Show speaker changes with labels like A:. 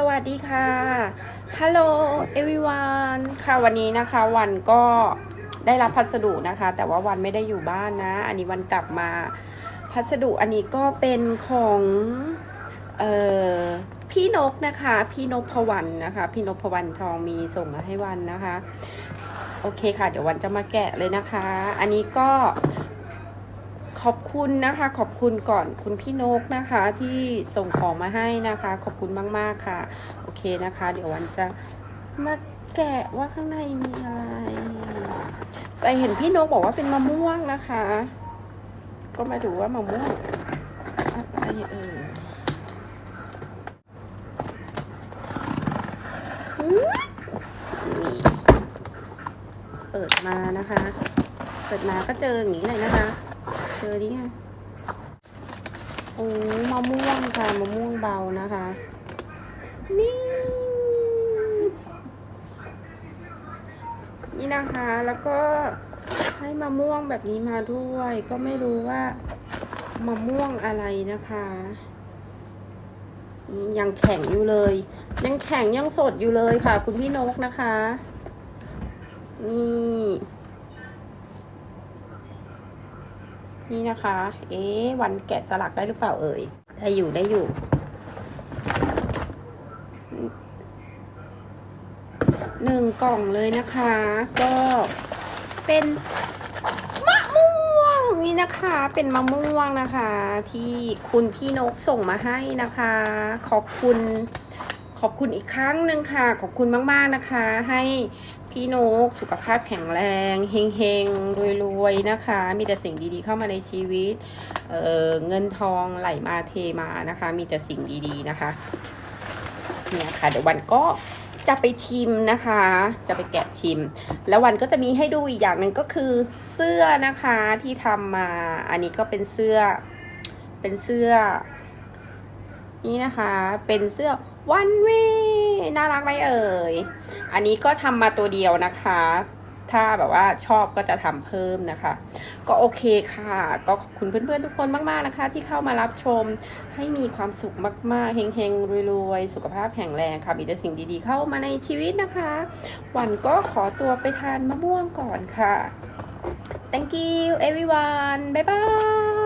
A: สวัสดีค่ะ Hello everyone ค่ะวันนี้นะคะวันก็ได้รับพัสดุนะคะ แต่ว่าวันไม่ได้อยู่บ้านนะ อันนี้วันกลับมาพัสดุอันนี้ก็เป็นของเอ่อพี่นกนะคะ พี่นกพวันนะคะ พี่นกพวันทองมีส่งมาให้วันนะคะ โอเคค่ะ เดี๋ยววันจะมาแกะเลยนะคะ อันนี้ก็ ขอบคุณนะคะ ขอบคุณก่อนคุณพี่นกนะคะที่ส่งของมาให้นะคะ ขอบคุณมาก ๆ ค่ะ โอเคนะคะ เดี๋ยววันจะมาแกะว่าข้างในมีอะไรแต่เห็นพี่นกบอกว่าเป็นมะม่วงนะคะ ก็มาดูว่ามะม่วงอะไรเอ่ยอืมนี่เปิดมานะคะ เปิดมาก็เจออย่างนี้เลยนะคะ เจอนี่ไงโอ้มะม่วงค่ะมะม่วงเบานะคะ นี่ นี่นะคะ แล้วก็ให้มะม่วงแบบนี้มาด้วย ก็ไม่รู้ว่ามะม่วงอะไรนะคะนี่ยังแข็งอยู่เลย ยังแข็งยังสดอยู่เลยค่ะ คุณพี่นกนะคะ นี่ นี่นะคะ เอ๊วันแกะสลักได้หรือเปล่าเอ่ย ได้อยู่ได้อยู่ หนึ่งกล่องเลยนะคะ ก็เป็นมะม่วงนี่นะคะ เป็นมะม่วงนะคะ ที่คุณพี่นกส่งมาให้นะคะ ขอบคุณขอบคุณอีกครั้งหนึ่งค่ะ ขอบคุณมาก ๆ นะคะ ให้ พี่นก สุขภาพแข็งแรงเฮงๆรวยๆนะคะ มีแต่สิ่งดีๆเข้ามาในชีวิตเเงินทองไหลมาเทมานะคะ มีแต่สิ่งดีๆนะคะเนี่ยค่ะเดี๋ยววันก็จะไปชิมนะคะ จะไปแกะชิม แล้ววันก็จะมีให้ดูอีกอย่างหนึ่งก็คือเสื้อนะคะที่ทำมา อันนี้ก็เป็นเสื้อ เป็นเสื้อ นี่นะคะ เป็นเสื้อวันเวน่ารักไหมเอ่ย อันนี้ก็ทำมาตัวเดียวนะคะ ถ้าแบบว่าชอบก็จะทำเพิ่มนะคะ ก็โอเคค่ะ ก็ขอบคุณเพื่อนๆทุกคนมากๆนะคะ ที่เข้ามารับชมให้มีความสุขมากๆเฮงๆรวยๆสุขภาพแข็งแรงค่ะมีแต่สิ่งดีๆเข้ามาในชีวิตนะคะวันก็ขอตัวไปทานมะม่วงก่อนค่ะ thank you everyone bye bye